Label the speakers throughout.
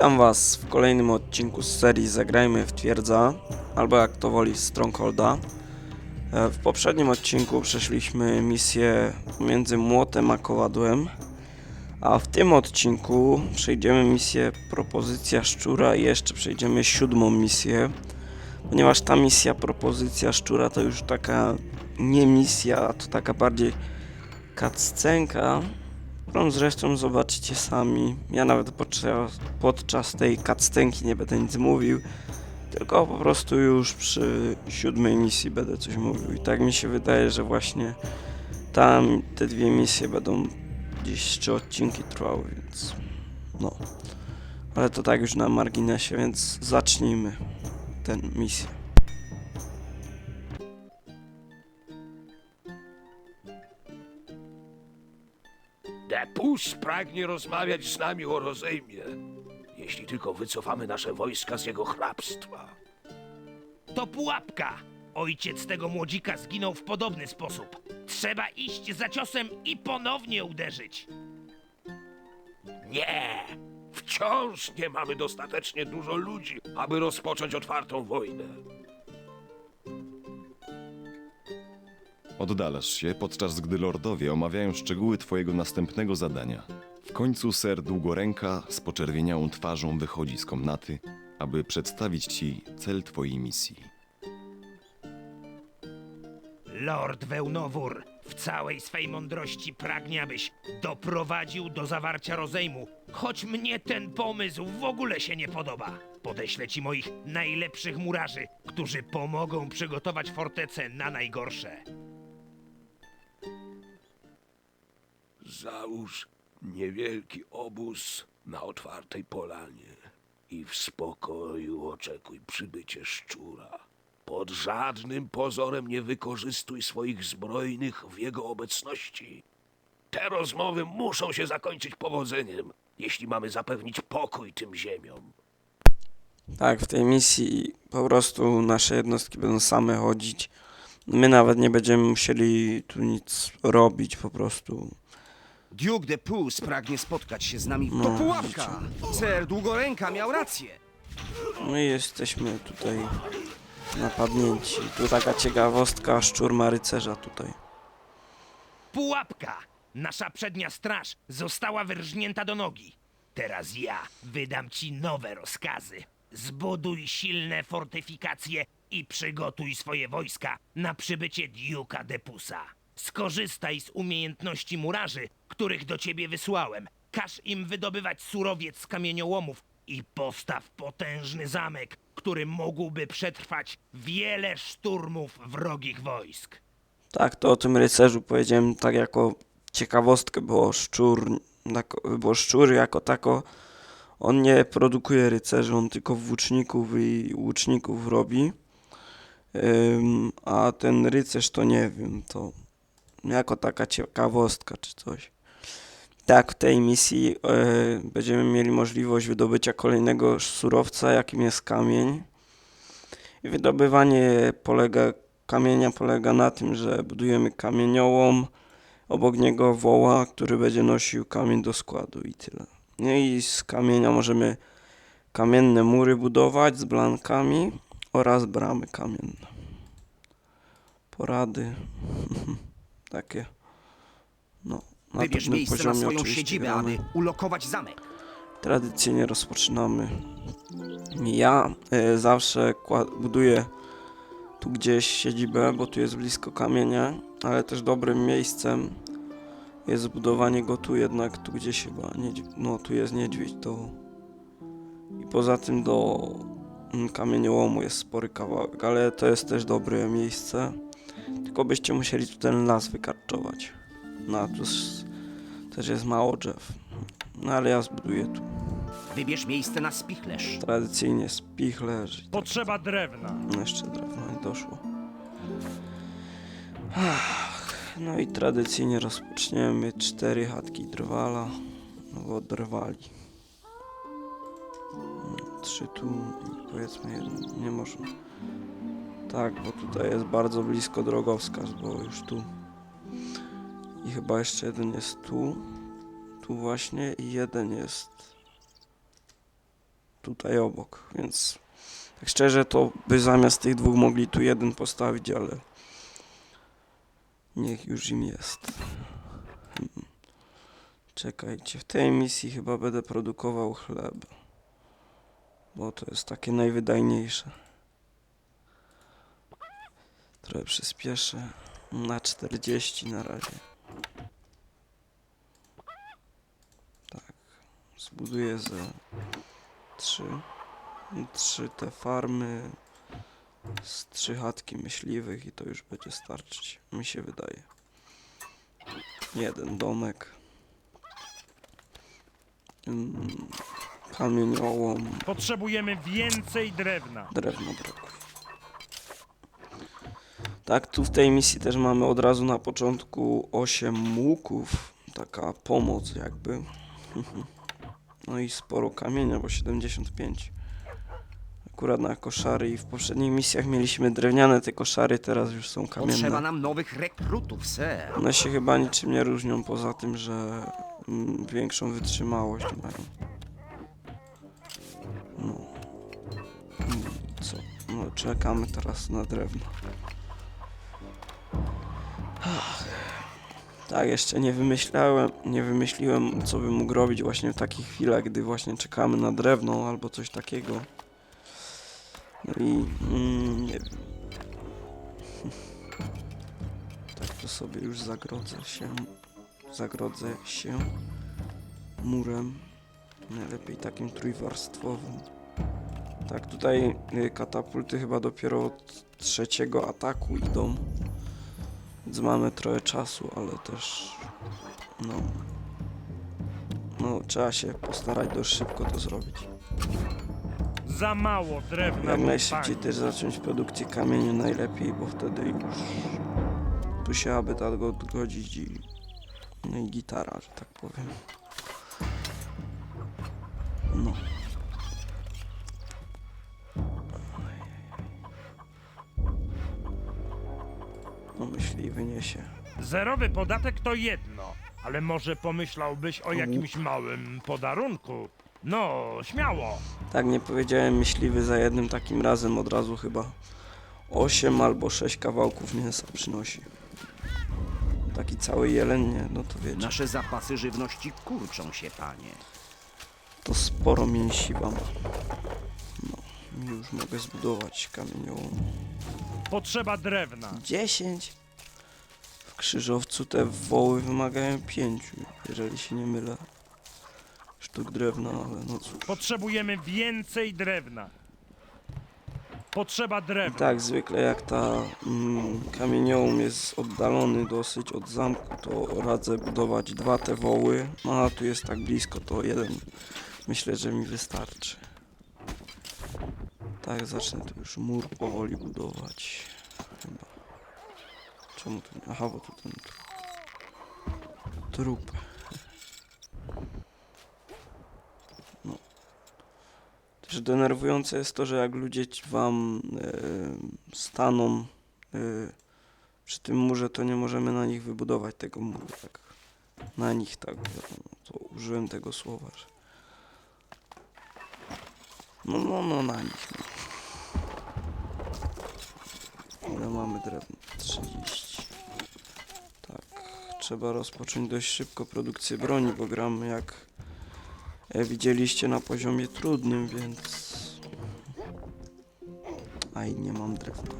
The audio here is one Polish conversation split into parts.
Speaker 1: Witam Was w kolejnym odcinku z serii Zagrajmy w Twierdza, albo jak to woli Strongholda. E, W poprzednim odcinku przeszliśmy misję między młotem a kowadłem, a w tym odcinku przejdziemy misję Propozycja Szczura i jeszcze przejdziemy siódmą misję, ponieważ ta misja Propozycja Szczura to już taka nie misja, to taka bardziej cutscenka, którą zresztą zobaczycie sami. Ja nawet podczas, podczas tej cutscenki nie będę nic mówił, tylko po prostu już przy siódmej misji będę coś mówił. I tak mi się wydaje, że właśnie tam te dwie misje będą gdzieś trzy odcinki trwały, więc no. Ale to tak już na marginesie, więc zacznijmy tę misję.
Speaker 2: Depus pragnie rozmawiać z nami o rozejmie, jeśli tylko wycofamy nasze wojska z jego hrabstwa.
Speaker 3: To pułapka! Ojciec tego młodzika zginął w podobny sposób. Trzeba iść za ciosem i ponownie uderzyć.
Speaker 2: Nie! Wciąż nie mamy dostatecznie dużo ludzi, aby rozpocząć otwartą wojnę.
Speaker 4: Oddalasz się, podczas gdy lordowie omawiają szczegóły twojego następnego zadania. W końcu ser Długoręka z poczerwieniałą twarzą wychodzi z komnaty, aby przedstawić ci cel twojej misji.
Speaker 3: Lord Wełnowór w całej swej mądrości pragnie, abyś doprowadził do zawarcia rozejmu, choć mnie ten pomysł w ogóle się nie podoba. Podeślę ci moich najlepszych murarzy, którzy pomogą przygotować fortecę na najgorsze.
Speaker 2: Załóż niewielki obóz na otwartej polanie i w spokoju oczekuj przybycie szczura. Pod żadnym pozorem nie wykorzystuj swoich zbrojnych w jego obecności. Te rozmowy muszą się zakończyć powodzeniem, jeśli mamy zapewnić pokój tym ziemiom.
Speaker 1: Tak, w tej misji po prostu nasze jednostki będą same chodzić. My nawet nie będziemy musieli tu nic robić, po prostu.
Speaker 5: Duke de Pus pragnie spotkać się z nami w
Speaker 1: No,
Speaker 5: To pułapka! Ser Długoręka miał rację.
Speaker 1: My jesteśmy tutaj napadnięci. Tu taka ciekawostka, szczur ma rycerza tutaj.
Speaker 3: Pułapka! Nasza przednia straż została wyrżnięta do nogi. Teraz ja wydam ci nowe rozkazy. Zbuduj silne fortyfikacje i przygotuj swoje wojska na przybycie Duke'a Depusa. Skorzystaj z umiejętności murarzy, których do ciebie wysłałem. Każ im wydobywać surowiec z kamieniołomów i postaw potężny zamek, który mógłby przetrwać wiele szturmów wrogich wojsk.
Speaker 1: Tak, to o tym rycerzu powiedziałem tak jako ciekawostkę, bo szczur, bo szczur jako tako, on nie produkuje rycerzy, on tylko włóczników i łuczników robi. Ym, a ten rycerz to nie wiem, to jako taka ciekawostka czy coś. Tak, w tej misji e, będziemy mieli możliwość wydobycia kolejnego surowca, jakim jest kamień. I wydobywanie polega, kamienia polega na tym, że budujemy kamieniołom, obok niego woła, który będzie nosił kamień do składu i tyle. No i z kamienia możemy kamienne mury budować z blankami oraz bramy kamienne. Porady. Takie. No. Na
Speaker 5: Wybierz
Speaker 1: pewnym
Speaker 5: miejsce na
Speaker 1: poziomie
Speaker 5: swoją
Speaker 1: oczywiście
Speaker 5: siedzibę,
Speaker 1: gramy.
Speaker 5: aby ulokować zamek.
Speaker 1: Tradycyjnie rozpoczynamy. Ja e, zawsze kła- buduję tu gdzieś siedzibę, bo tu jest blisko kamienia, ale też dobrym miejscem jest zbudowanie go tu jednak, tu gdzieś chyba, niedź- no tu jest niedźwiedź, to i poza tym do mm, kamieniołomu jest spory kawałek, ale to jest też dobre miejsce, tylko byście musieli tu ten las wykarczować. No a tu też jest mało drzew, no ale ja zbuduję tu.
Speaker 5: Wybierz miejsce na spichlerz.
Speaker 1: Tradycyjnie spichlerz. i
Speaker 6: Potrzeba drewna.
Speaker 1: tak. Jeszcze drewno nie doszło. Ach, No i tradycyjnie rozpoczniemy cztery chatki drwala. No bo drwali. Mm, Trzy tu i powiedzmy jedno. Nie można. Tak, bo tutaj jest bardzo blisko drogowskaz, bo już tu. I chyba jeszcze jeden jest tu. Tu właśnie i jeden jest tutaj obok, więc tak szczerze to by zamiast tych dwóch mogli tu jeden postawić, ale niech już im jest. Hmm. Czekajcie, w tej misji chyba będę produkował chleb, bo to jest takie najwydajniejsze. Trochę przyspieszę na 40 na razie. Zbuduję ze trzy, trzy te farmy z trzy chatki myśliwych i to już będzie starczyć, mi się wydaje. Jeden domek. Mm, Kamieniołom,
Speaker 6: Potrzebujemy więcej drewna.
Speaker 1: drewno brakuje. Tak, tu w tej misji też mamy od razu na początku 8 łuków. Taka pomoc jakby. No i sporo kamienia, bo 75. Akurat na koszary i w poprzednich misjach mieliśmy drewniane te koszary, teraz już są
Speaker 5: Potrzeba
Speaker 1: kamienne.
Speaker 5: nam nowych rekrutów, ser.
Speaker 1: One się chyba niczym nie różnią poza tym, że mm, większą wytrzymałość mają. No. Co? No czekamy teraz na drewno. Tak, jeszcze nie wymyślałem, nie wymyśliłem, co bym mógł robić właśnie w takich chwilach, gdy właśnie czekamy na drewno albo coś takiego. No i mm, nie wiem. Tak to sobie już zagrodzę się. Zagrodzę się murem. Najlepiej takim trójwarstwowym. Tak, tutaj y, katapulty chyba dopiero od trzeciego ataku idą. Więc mamy trochę czasu, ale też no no trzeba się postarać dość szybko to zrobić.
Speaker 6: Za mało drewna.
Speaker 1: Jak najszybciej też zacząć produkcję kamieniu najlepiej, bo wtedy już tu się aby tak odgodzić i, no i gitara, że tak powiem. No myśliwy niesie.
Speaker 6: Zerowy podatek to jedno, ale może pomyślałbyś o jakimś małym podarunku. No, śmiało.
Speaker 1: Tak nie powiedziałem myśliwy za jednym takim razem od razu chyba 8 albo 6 kawałków mięsa przynosi. Taki cały jeleń, nie? No to wiecie.
Speaker 5: Nasze zapasy żywności kurczą się, panie.
Speaker 1: To sporo mięsiwa ma. No, już mogę zbudować kamieniołom.
Speaker 6: Potrzeba drewna.
Speaker 1: 10? Krzyżowcu te woły wymagają 5, jeżeli się nie mylę. Sztuk drewna, ale no cóż.
Speaker 6: Potrzebujemy więcej drewna. Potrzeba
Speaker 1: I
Speaker 6: drewna.
Speaker 1: tak zwykle jak ta mm, kamieniołom jest oddalony dosyć od zamku, to radzę budować dwa te woły. No a tu jest tak blisko, to jeden myślę, że mi wystarczy. Tak, zacznę tu już mur powoli budować. Chyba. Czemu nie? Aha, bo tu ten trup. No. Też denerwujące jest to, że jak ludzie wam e, staną e, przy tym murze, to nie możemy na nich wybudować tego muru. Tak. Na nich tak, to użyłem tego słowa, że... No, no, no, na nich, no. Ile mamy drewna? 30. Tak, trzeba rozpocząć dość szybko produkcję broni, bo gramy jak e, widzieliście na poziomie trudnym, więc... Aj, nie mam drewna.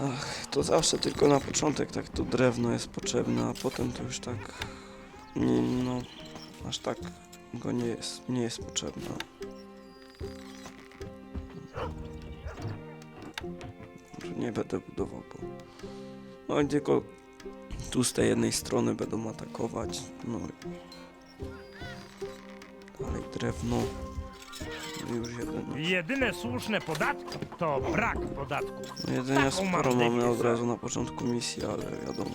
Speaker 1: Ach, to zawsze tylko na początek tak to drewno jest potrzebne, a potem to już tak... Nie, no, aż tak go nie jest, nie jest potrzebne. Nie będę budował, bo... No i tylko tu z tej jednej strony będą atakować, no i... Dalej drewno. No i już jeden.
Speaker 6: Jedyne słuszne podatki to brak podatku.
Speaker 1: No jedzenia
Speaker 6: Taką mam
Speaker 1: sporo mamy od razu na początku misji, ale wiadomo.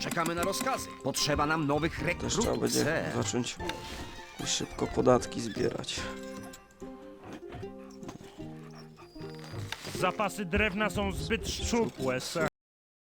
Speaker 5: Czekamy na rozkazy. Potrzeba nam nowych
Speaker 1: Też trzeba
Speaker 5: rekrutów,
Speaker 1: będzie zacząć szybko podatki zbierać.
Speaker 6: Zapasy drewna są zbyt szczupłe.